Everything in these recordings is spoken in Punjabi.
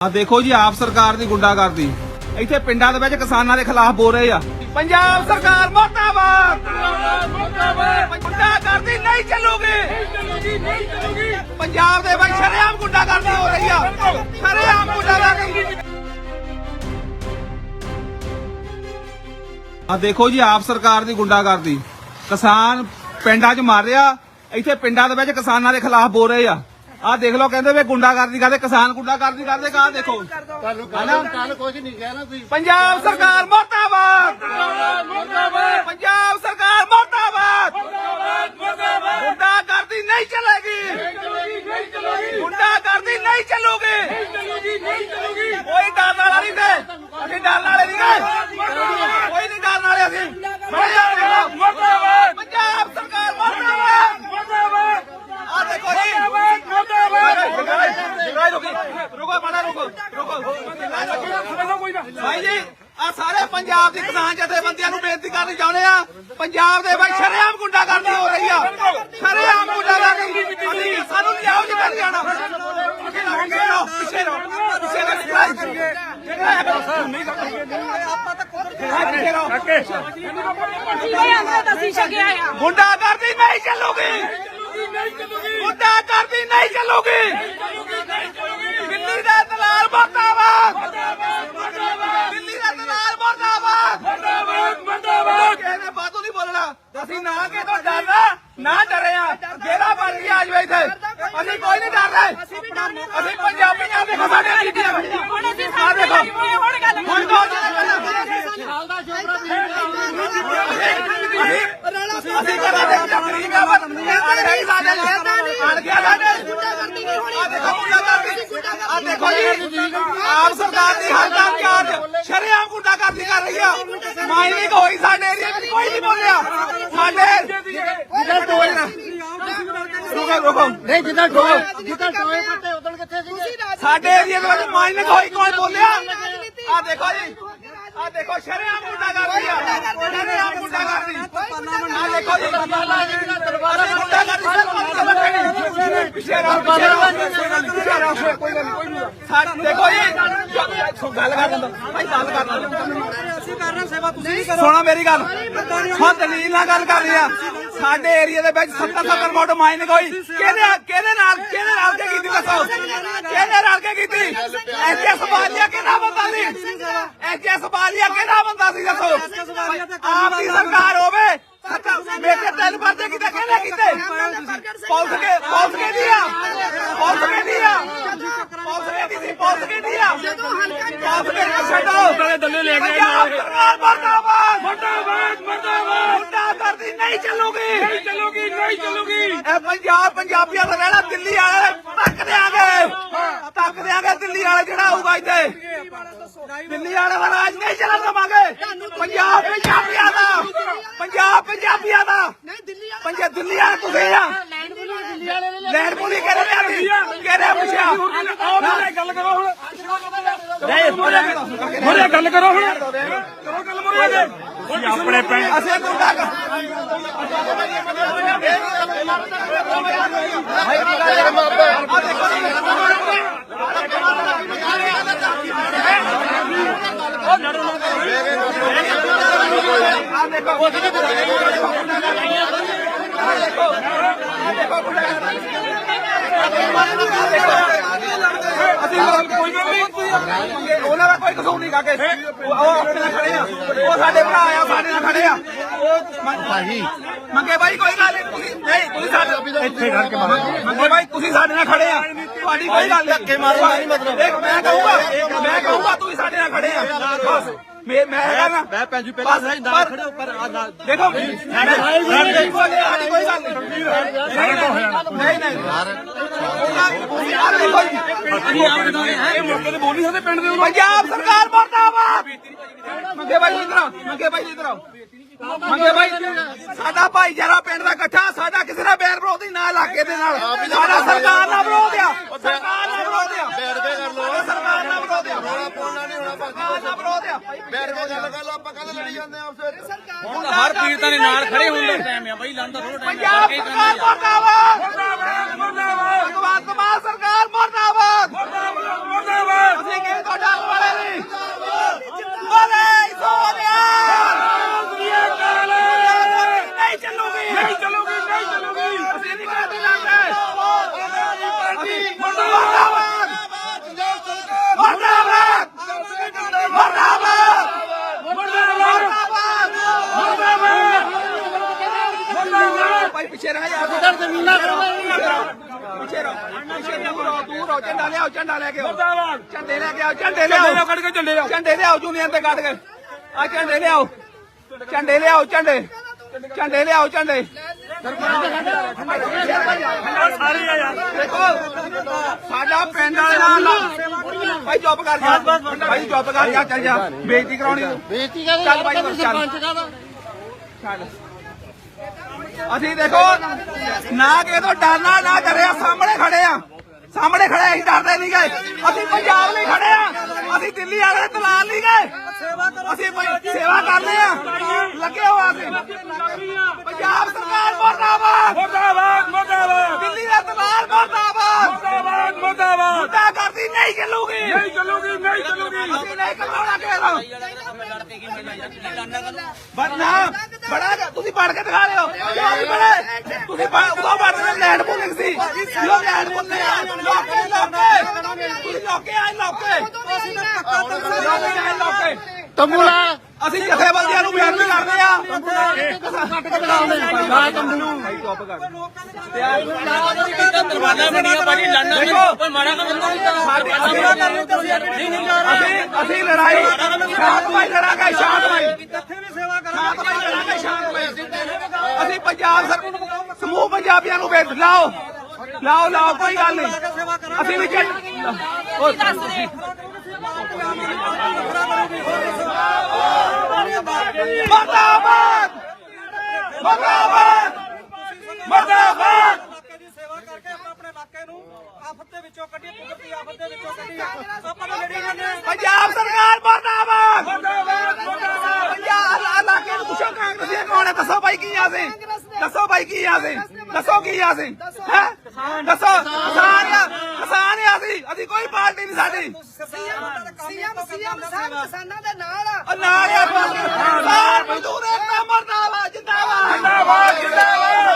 ਆ ਦੇਖੋ ਜੀ, ਆਪ ਸਰਕਾਰ ਦੀ ਗੁੰਡਾ ਕਰਦੀ ਇੱਥੇ ਪਿੰਡਾਂ ਦੇ ਵਿੱਚ ਕਿਸਾਨਾਂ ਦੇ ਖਿਲਾਫ ਬੋਲ ਰਹੇ ਆ। ਪੰਜਾਬ ਸਰਕਾਰ ਮਰਦਾਬਾਦ! ਗੁੰਡਾਗਰਦੀ ਨਹੀਂ ਚੱਲੂਗੀ! ਪੰਜਾਬ ਦੇ ਵਿੱਚ ਸ਼ਰੇਆਮ ਗੁੰਡਾਗਰਦੀ ਹੋ ਰਹੀ ਆ। ਸ਼ਰੇਆਮ ਗੁੰਡਾਗਰਦੀ। ਆ ਦੇਖੋ ਜੀ, ਆਪ ਸਰਕਾਰ ਦੀ ਗੁੰਡਾਗਰਦੀ। ਕਿਸਾਨ ਪਿੰਡਾਂ 'ਚ ਮਾਰ ਰਿਹਾ, ਇੱਥੇ ਪਿੰਡਾਂ ਦੇ ਵਿੱਚ ਕਿਸਾਨਾਂ ਦੇ ਖਿਲਾਫ ਬੋਲ ਰਹੇ ਆ। ਆ ਦੇਖ ਲਓ ਕਹਿੰਦੇ ਵੇ ਗੁੰਡਾਗਰਦੀ ਕਰਦੇ ਕਿਸਾਨ ਗੁੰਡਾਗਰਦੀ ਕਰਦੇ ਕਾ ਦੇਖੋ। ਤੁਹਾਨੂੰ ਕੱਲ ਕੁਝ ਨਹੀਂ ਕਿਹਾ ਨਾ ਤੁਸੀਂ। ਪੰਜਾਬ ਸਰਕਾਰ ਮਰਦਾਬਾਦ ਗੁੰਡਾਗਰਦੀ ਨਹੀਂ ਚੱਲੇਗੀ ਗੁੰਡਾਗਰਦੀ ਨਹੀਂ ਚੱਲੂਗੀ ਕੋਈ ਡਰਨ ਵਾਲਾ ਨਹੀਂ ਤੇ ਅਸੀਂ ਡਰਨ ਵਾਲੇ ਨਹੀਂ ਗਏ ਕੋਈ ਨਹੀਂ ਡਰਨ ਵਾਲੇ ਅਸੀਂ ਮਰਦਾਬਾਦ ਪੰਜਾਬ ਸਰਕਾਰ ਮਰਦਾਬਾਦ ਆ ਦੇਖੋ ਜੀ ਜਗਾਈ ਰੁਕੀ ਰੁਕੋ ਮਾੜਾ ਰੁਕੋ ਰੁਕੋ ਭਾਈ ਜੀ ਆ ਸਾਰੇ ਪੰਜਾਬ ਦੀ ਕਿਸਾਨ ਜਥੇਬੰਦੀਆਂ ਨੂੰ ਬੇਨਤੀ ਕਰਨੀ ਚਾਹੁੰਦੇ ਆ ਪੰਜਾਬ ਦੇ ਵਿੱਚ ਸ਼ਰੇਆਮ ਗੁੰਡਾਗਰਦੀ ਹੋ ਰਹੀ ਆ। ਸ਼ਰੇਆਮ ਗੁੰਡਾਗਰਦੀ। ਅਸੀਂ ਸਾਨੂੰ ਲਿਆਓ ਜੀ ਕਰ ਜਾਣਾ। ਰਹੋ, ਪਿੱਛੇ ਰਹੋ ਪਿੱਛੇ ਰਹੋ ਜਗਾਈ ਕਰਕੇ ਨਹੀਂ ਪਿੱਛੇ ਰਹੋ। ਅਸੀਂ ਛਕਿਆ ਆ ਗੁੰਡਾਗਰਦੀ ਨਹੀਂ ਚੱਲੂਗੀ। ਗੁੰਡਾਗਰਦੀ ਨਹੀਂ ਚੱਲੂਗੀ। ਦਿੱਲੀ ਦਾ ਦਲਾਲ ਮਰਦਾਬਾਦ। ਦਿੱਲੀ ਮਰਦਾਬਾਦ ਕਿਸੇ ਨੇ ਬਾਤੋਂ ਨਹੀਂ ਬੋਲਣਾ। ਅਸੀਂ ਨਾ ਕਿ ਤੋਂ ਡਰਨਾ ਨਾ ਡਰੇ ਆ। ਜਿਹੜਾ ਬਣ ਗਿਆ ਅੱਜ ਇੱਥੇ। ਅਸੀਂ ਕੋਈ ਨਹੀਂ ਡਰ ਰਹੇ। ਅਸੀਂ ਪੰਜਾਬੀਆਂ ਦੇ ਸਾਡੇ ਬਣੀਆਂ ਹੁਣ ਅਸੀਂ ਆ ਦੇਖੋ। ਹੁਣ ਗੱਲ ਹੁਣ ਦੋ ਸਾਲ ਦਾ ਜੋਬਰਾ ਵੀ ਅਸੀਂ ਕਰਾਂਗੇ ਤਕਰੀਬ ਆ ਬਸ ਅੜ ਗਈ ਸਾਡੇ ਅੜ ਗਿਆ ਸਾਡੇ ਆ ਦੇਖੋ ਆ ਦੇਖੋ ਜੀ ਆਪ ਸਰਕਾਰ ਦੀ ਹਰ ਕੰਮ ਚਾਰਜ ਸ਼ਰੇਆਮ ਗੁੰਡਾਗਰਦੀ ਕਰ ਰਹੀ ਆ। ਮਾਈਨਿੰਗ ਹੋਈ ਸਾਡੇ ਏਰੀਆ ਵਿੱਚ ਕੋਈ ਨਹੀਂ ਬੋਲਿਆ। ਸਾਡੇ ਜਿਹੜਾ ਟੋਏ ਨਾ ਰੁਕੋ ਰੁਕੋ ਨਹੀਂ ਜਿੱਦਾਂ ਟੋਏ ਜਿੱਦਾਂ ਟੋਏ ਪੱਟੇ ਉਦੋਂ ਕਿੱਥੇ ਸੀਗੇ? ਸਾਡੇ ਏਰੀਆ ਦੇ ਵਿੱਚ ਮਾਈਨਿੰਗ ਹੋਈ ਕੋਈ ਬੋਲਿਆ? ਆ ਦੇਖੋ ਜੀ। ਆ ਦੇਖੋ, ਸ਼ਰੇਆਮ ਗੁੰਡਾਗਰਦੀ ਆ। ਸ਼ਰੇਆਮ ਗੁੰਡਾਗਰਦੀ। ਆ ਦੇਖੋ, ਜੀ ਅਸੀਂ ਗੁੰਡਾਗਰਦੀ। ਸਰ ਮਤਲਬ ਰੱਖਣੀ ਕੋਈ ਨਹੀਂ ਸਾਡੇ ਦੇਖੋ ਜੀ ਗੱਲ ਕਰ ਲੈਂਦਾ ਭਾਈ, ਗੱਲ ਕਰ ਲੈਂਦਾ ਅਸੀਂ ਕਰ ਰਹੇ ਸੇਵਾ ਤੁਸੀਂ ਵੀ ਕਰੋ ਸੁਣੋ ਮੇਰੀ ਗੱਲ। ਹਾਂ ਦਲੀਲ ਨਾਲ ਗੱਲ ਕਰ ਰਹੀ ਆ। ਸਾਡੇ ਏਰੀਆ ਦੇ ਵਿੱਚ 70 70 ਫੁੱਟ ਮਾਈਨਿੰਗ ਹੋਈ ਕਿਹਦੇ ਕਿਹਦੇ ਨਾਲ ਕਿਹਦੇ ਨਾਲ ਕੇ ਕੀਤੀ ਦੱਸੋ? ਕਿਹਦੇ ਨਾਲ ਕੇ ਕੀਤੀ? ਐਚਐਸ ਸਵਾਲੀਆ ਸੀ ਐਚਐਸ ਸਵਾਲੀਆ ਕਿਹਦਾ ਬੰਦਾ ਸੀ ਦੱਸੋ? ਆਪ ਦੀ ਸਰਕਾਰ ਹੋਵੇ। ਮੇਰੇ ਤਿੰਨ ਪਰਦੇ ਕਿਤੇ ਕਿਹਨੇ ਕੀਤੇ? ਪੁਲਿਸ ਕੇ ਪੁਲਿਸ ਕੇ ਦਿਆ ਪੁਲਿਸ ਕੇ ਦਿਆ ਪੁਲਿਸ ਕੇ ਦੀ ਸੀ? ਪੁਲਿਸ ਕੇ ਦਿਆ ਪੁਲਿਸ ਕੇ ਛੱਡੋ ਬੜੇ ਦੱਲੇ ਲੈ ਗਏ ਸਰਕਾਰ ਮਰਦਾਬਾਦ। ਮਰਦਾਬਾਦ ਮਰਦਾਬਾਦ। ਗੁੰਡਾਗਰਦੀ ਨਹੀਂ ਚੱਲੂਗੀ। ਨਹੀਂ ਚੱਲੂਗੀ ਨਹੀਂ ਚੱਲੂਗੀ। ਇਹ ਪੰਜਾਬ ਪੰਜਾਬੀਆਂ ਦਾ ਰਹਿਣਾ ਦਿੱਲੀ ਵਾਲੇ ਤੱਕ ਦੇਾਂਗੇ ਤੱਕ ਦੇਾਂਗੇ ਦਿੱਲੀ ਵਾਲੇ ਜਿਹੜਾ ਆਊਗਾ ਇੱਥੇ। ਦਿੱਲੀ ਵਾਲੇ ਦਾ ਰਾਜ ਨਹੀਂ ਚੱਲਣ ਦਵਾਂਗੇ ਪੰਜਾਬ ਪੰਜਾਬੀਆਂ ਦਾ ਪੰਜਾਬ ਪੰਜਾਬੀਆਂ ਦਾ ਪੰਜਾਬ ਦਿੱਲੀ ਵਾਲੇ ਤੁਸੀਂ ਆ ਲੈਣ ਪੁਲੀ ਕਿਹੜੇ ਲਿਆਂਦੀ ਕਿਹੜੇ ਪੁੱਛਿਆ ਆਹ ਗੱਲ ਕਰੋ ਹੁਣ ਨਹੀਂ ਮੁਰੇ ਗੱਲ ਕਰੋ ਹੁਣ ਕਰੋ ਗੱਲ ਮੁਰੇ ਆਪਣੇ ਪਿੰਡ ਅਸੀਂ ਗੁੰਡਾ ਅਸੀਂ ਕੋਈ ਗੱਲ ਨਹੀਂ ਉਹਨਾਂ ਦਾ ਕੋਈ ਕਸੂਰ ਨਹੀਂ ਕਾਕੇ ਉਹ ਆਪਣੇ ਨਾਲ ਖੜੇ ਆ ਉਹ ਸਾਡੇ ਭਰਾ ਆ ਸਾਡੇ ਨਾਲ ਖੜੇ ਆ ਉਹ ਭਾਜੀ ਮੰਗੇ ਬਾਈ ਕੋਈ ਗੱਲ ਨਹੀਂ ਤੁਸੀਂ ਨਹੀਂ ਤੁਸੀਂ ਸਾਡੇ ਇੱਥੇ ਖੜ ਕੇ ਮੰਗੇ ਬਾਈ ਤੁਸੀਂ ਸਾਡੇ ਨਾਲ ਖੜੇ ਆ। ਤੁਹਾਡੀ ਕੋਈ ਗੱਲ ਨਹੀਂ ਧੱਕੇ ਮਾਰੋ ਨਹੀਂ ਮਤਲਬ। ਦੇਖ ਮੈਂ ਕਹੂੰਗਾ ਮੈਂ ਕਹੂੰਗਾ ਤੁਸੀਂ ਸਾਡੇ ਨਾਲ ਖੜੇ ਆ। ਬਸ। ਮੈਂ ਮੈਂ ਹੈਗਾ ਨਾ। ਮੈਂ ਪੈਂਜੂ ਪਹਿਲਾਂ ਸਹੀ ਨਾਲ ਪਰ- ਖੜੇ ਉੱਪਰ ਆ ਨਾਲ ਦੇਖੋ ਮੈਂ ਸਾਡੀ ਕੋਈ ਗੱਲ ਨਹੀਂ ਨਹੀਂ ਨਹੀਂ ਯਾਰ ਦੇਖੋ ਪੰਜਾਬ ਸਰਕਾਰ ਮਰਦਾਬਾਦ। ਮੰਗੇ ਭਾਈ ਇਧਰ ਆਓ। ਮੰਗੇ ਭਾਈ ਇਧਰ ਆਓ। ਮੰਗੇ ਭਾਈ ਸਾਡਾ ਭਾਈਚਾਰਾ ਪਿੰਡ ਦਾ ਇਕੱਠਾ ਸਾਡਾ ਕਿਸੇ ਦਾ ਬੈਰ ਵਿਰੋਧ ਨਹੀਂ ਨਾ ਇਲਾਕੇ ਦੇ ਨਾਲ। ਸਾਡਾ ਸਰਕਾਰ ਨਾਲ ਵਿਰੋਧ ਆ। ਸਰਕਾਰ ਨਾਲ ਵਿਰੋਧ ਆ। ਬੈਠ ਕੇ ਕਰ ਲੋ ਸਰਕਾਰ ਨਾਲ ਵਿਰੋਧ ਆ। ਰੋਣਾ ਪੋਣਾ ਨਹੀਂ ਹੋਣਾ ਸਰਕਾਰ ਨਾਲ ਵਿਰੋਧ ਆ। ਬੈਠ ਕੇ ਗੱਲ ਕਰ ਲੋ ਆਪਾਂ ਕਦੇ ਲੜੀ ਜਾਂਦੇ ਆ ਆਪਸੇ ਹੁਣ ਹਰ ਪੀੜਤਾਂ ਦੇ ਨਾਲ ਖੜੇ ਹੋਣ ਦਾ ਟਾਈਮ ਆ ਬਾਈ ਲੰਦਾ ਥੋੜਾ ਟਾਈਮ ਪੰਜਾਬ ਸਰਕਾਰ ਮਰਦਾਬਾਦ। ਮਰਦਾਬਾਦ ਭਗਵੰਤ ਮਾਨ ਸਰਕਾਰ ਮਰਦਾਬਾਦ। ਮਰਦਾਬਾਦ ਮਰਦਾਬਾਦ। ਅਸੀਂ ਯਾਰ ਜ਼ਮੀਨਾਂ ਪਿੱਛੇ ਰਹੋ ਪਿੱਛੇ ਰਹੋ ਦੂਰ ਰਹੋ ਝੰਡਾ ਲਿਆਓ ਝੰਡਾ ਲੈ ਕੇ ਆਓ ਝੰਡੇ ਲੈ ਕੇ ਆਓ ਝੰਡੇ ਲਿਆਓ ਕੱਢ ਕੇ ਝੰਡੇ ਲਿਆਓ ਝੰਡੇ ਲਿਆਓ ਜੂਨੀਅਰ ਤੇ ਕੱਢ ਕੇ। ਆ ਝੰਡੇ ਲਿਆਓ। ਝੰਡੇ ਲਿਆਓ ਝੰਡੇ। ਝੰਡੇ ਲਿਆਓ ਝੰਡੇ। ਸਾਰੇ ਆ ਯਾਰ ਦੇਖੋ ਸਾਡਾ ਪਿੰਡ ਵਾਲੇ ਨਾਲ ਨਾ ਭਾਈ ਚੁੱਪ ਕਰ ਜਾ। ਭਾਈ ਚੁੱਪ ਕਰ ਜਾ ਚੱਲ ਜਾ। ਬੇਇੱਜ਼ਤੀ ਕਰਾਉਣੀ ਬੇਇੱਜ਼ਤੀ ਚੱਲ ਭਾਈ ਚੱਲ। ਛੱਡ। ਅਸੀਂ ਦੇਖੋ, ਨਾ ਕਿਸੇ ਤੋਂ ਡਰਨਾ ਨਾ ਡਰਿਆ ਸਾਹਮਣੇ ਖੜੇ ਆ। ਸਾਹਮਣੇ ਖੜੇ ਅਸੀਂ ਡਰਦੇ ਨਹੀਂ ਗਏ ਅਸੀਂ ਪੰਜਾਬ ਲਈ ਖੜੇ ਆ। ਅਸੀਂ ਦਿੱਲੀ ਵਾਲੇ ਦੇ ਦਲਾਲ ਨਹੀਂ ਗਏ ਅਸੀਂ ਸੇਵਾ ਕਰਦੇ ਆ। ਲੱਗੇ ਹੋ ਅਸੀਂ ਪੰਜਾਬ ਸਰਕਾਰ ਮੁਰਦਾਬਾਦ ਮੁਰਦਾਬਾਦ ਦਿੱਲੀ ਦੇ ਦਲਾਲ ਮੁਰਦਾਬਾਦ ਮੁਰਦਾਬਾਦ ਮੁਰਦਾਬਾਦ ਮੁਰਦਾ ਕਰਦੀ ਨਹੀਂ ਚੱਲੂਗੀ ਨਹੀਂ ਚੱਲੂਗੀ ਨਹੀਂ ਚੱਲੂਗੀ। ਅਸੀਂ ਨਹੀਂ ਕਰਵਾਉਣਾ ਬੜਾ ਤੁਸੀਂ ਪੜ ਕੇ ਦਿਖਾ ਰਹੇ ਹੋ। ਕਿਉਂ ਨਹੀਂ ਪੜ੍ਹੇ? ਤੁਸੀਂ ਪੜ੍ਹ- ਉਦੋਂ ਪੜਦੇ ਲੈਂਡ ਪੁਲਿੰਗ ਸੀ। ਜੋ ਲੈਂਡ ਪੁਲਿੰਗ ਆ। ਲੋਕੇ ਲੋਕੇ। ਤੁਸੀਂ ਲੋਕੇ ਆਏ ਲੋਕੇ। ਲੋਕੇ ਆਏ ਲੋਕੇ। ਤੰਬੂ ਲਾ। ਅਸੀਂ ਜਥੇਬੰਦੀਆਂ ਨੂੰ ਬੇਨਤੀ ਕਰਦੇ ਆ ਕੱਟ ਕੇ ਬਣਾਉਂਦੇ ਲਾ ਤੰਬੂ ਦਰਵਾਜ਼ਾ ਮੰਡੀਆਂ ਭਾਜੀ ਲੜਨਾ ਦੇਖੋ ਕੋਈ ਮਾੜਾ ਕੰਮ ਨਹੀਂ ਅਸੀਂ ਅਸੀਂ ਲੜਾਈ ਸ਼ਾਂਤਮਈ ਲੜਾਂਗੇ ਸ਼ਾਂਤਮਈ ਸ਼ਾਂਤਮਈ ਲੜਾਂਗੇ ਸ਼ਾਂਤਮਈ ਅਸੀਂ ਪੰਜਾਬ ਸਰ ਸਮੂਹ ਪੰਜਾਬੀਆਂ ਨੂੰ ਬੇਨਤੀ ਲਾਓ। ਲਾਓ ਲਾਓ ਕੋਈ ਗੱਲ ਨਹੀਂ। ਅਸੀਂ ਵੀ ਚੱਲ ਮਰਦਾਬਾਦ! ਮਰਦਾਬਾਦ! ਮਰਦਾਬਾਦ! ਸੇਵਾ ਕਰਕੇ ਆਪਾਂ ਆਪਣੇ ਇਲਾਕੇ ਨੂੰ ਆਫਤ ਦੇ ਵਿੱਚੋਂ ਕੱਢੀਏ ਕੁਦਰਤੀ ਆਫਤ ਦੇ ਵਿੱਚੋਂ ਕੱਢੀਏ ਆਪਾਂ ਨੂੰ ਲੜੀ ਜਾਂਦੇ ਪੰਜਾਬ ਸਰਕਾਰ ਮਰਦਾਬਾਦ! ਮੁਰਦਾਬਾਦ ਮੁਰਦਾਬਾਦ ਪੰਜਾਬ ਇਲਾਕੇ ਨੂੰ ਪੁੱਛੋ, ਕਾਂਗਰਸੀ ਕੌਣ ਹੈ ਦੱਸੋ ਭਾਈ ਕੀ ਆ ਸੀ ਦੱਸੋ ਭਾਈ ਕੀ ਆ ਸੀ ਦੱਸੋ ਕੀ ਆ ਸੀ ਹੈ? ਦੱਸੋ, ਕਿਸਾਨ ਆ ਕਿਸਾਨ ਆ ਅਸੀਂ? ਅਸੀਂ ਕੋਈ ਪਾਰਟੀ ਨਹੀਂ ਸਾਡੀ। ਸੀਐਮ ਸੀਐਮ ਸਾਹਿਬ ਕਿਸਾਨਾਂ ਦੇ ਨਾਲ ਆ। ਨਾਲ ਆ ਕਿਸਾਨ ਮਜ਼ਦੂਰ ਏਕਤਾ ਮਰਦਾਬਾਦ ਜਿੰਦਾਬਾਦ। ਜਿੰਦਾਬਾਦ ਜਿੰਦਾਬਾਦ।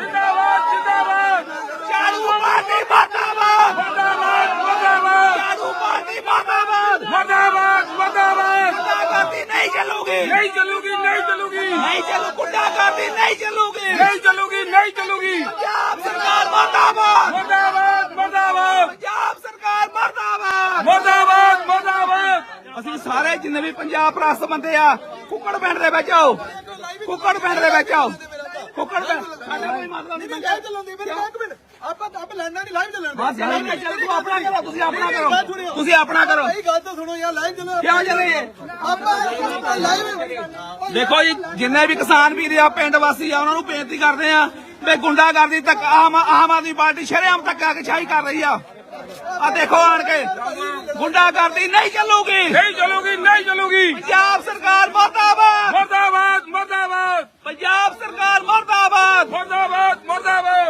ਜਿੰਦਾਬਾਦ ਝਾੜੂ ਪਾਰਟੀ ਮਰਦਾਬਾਦ ਮੁਰਦਾਬਾਦ ਮੁਰਦਾਬਾਦ ਝਾੜੂ ਪਾਰਟੀ ਮਰਦਾਬਾਦ ਮੁਰਦਾਬਾਦ ਮੁਰਦਾਬਾਦ ਗੁੰਡਾਗਰਦੀ ਨਹੀਂ ਚੱਲੂਗੀ ਨਹੀਂ ਚੱਲੂਗੀ ਨਹੀਂ ਚੱਲੂਗੀ ਨਹੀਂ ਚੱਲੂ ਗੁੰਡਾਗਰਦੀ ਨਹੀਂ ਚੱਲੂਗੀ ਨਹੀਂ ਚੱਲੂਗੀ ਨਹੀਂ ਚੱਲੂਗੀ ਪੰਜਾਬ ਸਰਕਾਰ ਮਰਦਾਬਾਦ ਮੁਰਦਾਬਾਦ ਮੁਰਦਾਬਾਦ ਪੰਜਾਬ ਸਰਕਾਰ ਮਰਦਾਬਾਦ ਮੁਰਦਾਬਾਦ ਮੁਰਦਾਬਾਦ ਅਸੀਂ ਸਾਰੇ ਜਿੰਨੇ ਵੀ ਪੰਜਾਬ ਪ੍ਰਸਤ ਬੰਦੇ ਆ ਕੁੱਕੜ ਪਿੰਡ ਦੇ ਵਿੱਚ ਆਓ। ਕੁੱਕੜ ਪਿੰਡ ਦੇ ਵਿੱਚ ਆਓ। ਕੁੱਕੜ ਪਿੰਡ ਸਾਡਾ ਕੋਈ ਮਸਲਾ ਨਹੀਂ ਬੰਦਾ। ਚੱਲਉਂਦੀ ਮੇਰੇ ਇੱਕ ਮਿੰਟ ਆਪਾਂ ਆਪ ਲੈਣਾ ਨਹੀਂ ਲਾਈਵ ਚੱਲਣ ਬਸ ਯਾਰ ਮੈਂ ਚੱਲ ਤੂੰ ਆਪਣਾ ਕਰੋ ਤੁਸੀਂ ਆਪਣਾ ਕਰੋ। ਤੁਸੀਂ ਆਪਣਾ ਕਰੋ। ਇਹ ਗੱਲ ਤਾਂ ਸੁਣੋ ਯਾਰ ਲਾਈਵ ਚੱਲੋ। ਕਿਉਂ ਚੱਲੇ? ਆਪਾਂ ਲਾਈਵ ਦੇਖੋ ਜੀ ਜਿੰਨੇ ਵੀ ਕਿਸਾਨ ਵੀਰ ਆ ਪਿੰਡ ਵਾਸੀ ਆ ਉਹਨਾਂ ਨੂੰ ਬੇਨਤੀ ਕਰਦੇ ਆ ਵੀ ਗੁੰਡਾਗਰਦੀ ਤੱਕ ਆਮ ਆਮ ਆਦਮੀ ਪਾਰਟੀ ਸ਼ਰੇਆਮ ਧੱਕਾ ਛਾਈ ਕਰ ਰਹੀ ਆ। ਆ ਦੇਖੋ ਆਣ ਕੇ। ਗੁੰਡਾਗਰਦੀ ਨਹੀਂ ਚੱਲੂਗੀ। ਨਹੀਂ ਚੱਲੂਗੀ ਨਹੀਂ ਚੱਲੂਗੀ। ਪੰਜਾਬ ਸਰਕਾਰ ਮਰਦਾਬਾਦ। ਮੁਰਦਾਬਾਦ ਮੁਰਦਾਬਾਦ। ਪੰਜਾਬ ਸਰਕਾਰ ਮਰਦਾਬਾਦ। ਮੁਰਦਾਬਾਦ ਮੁਰਦਾਬਾਦ।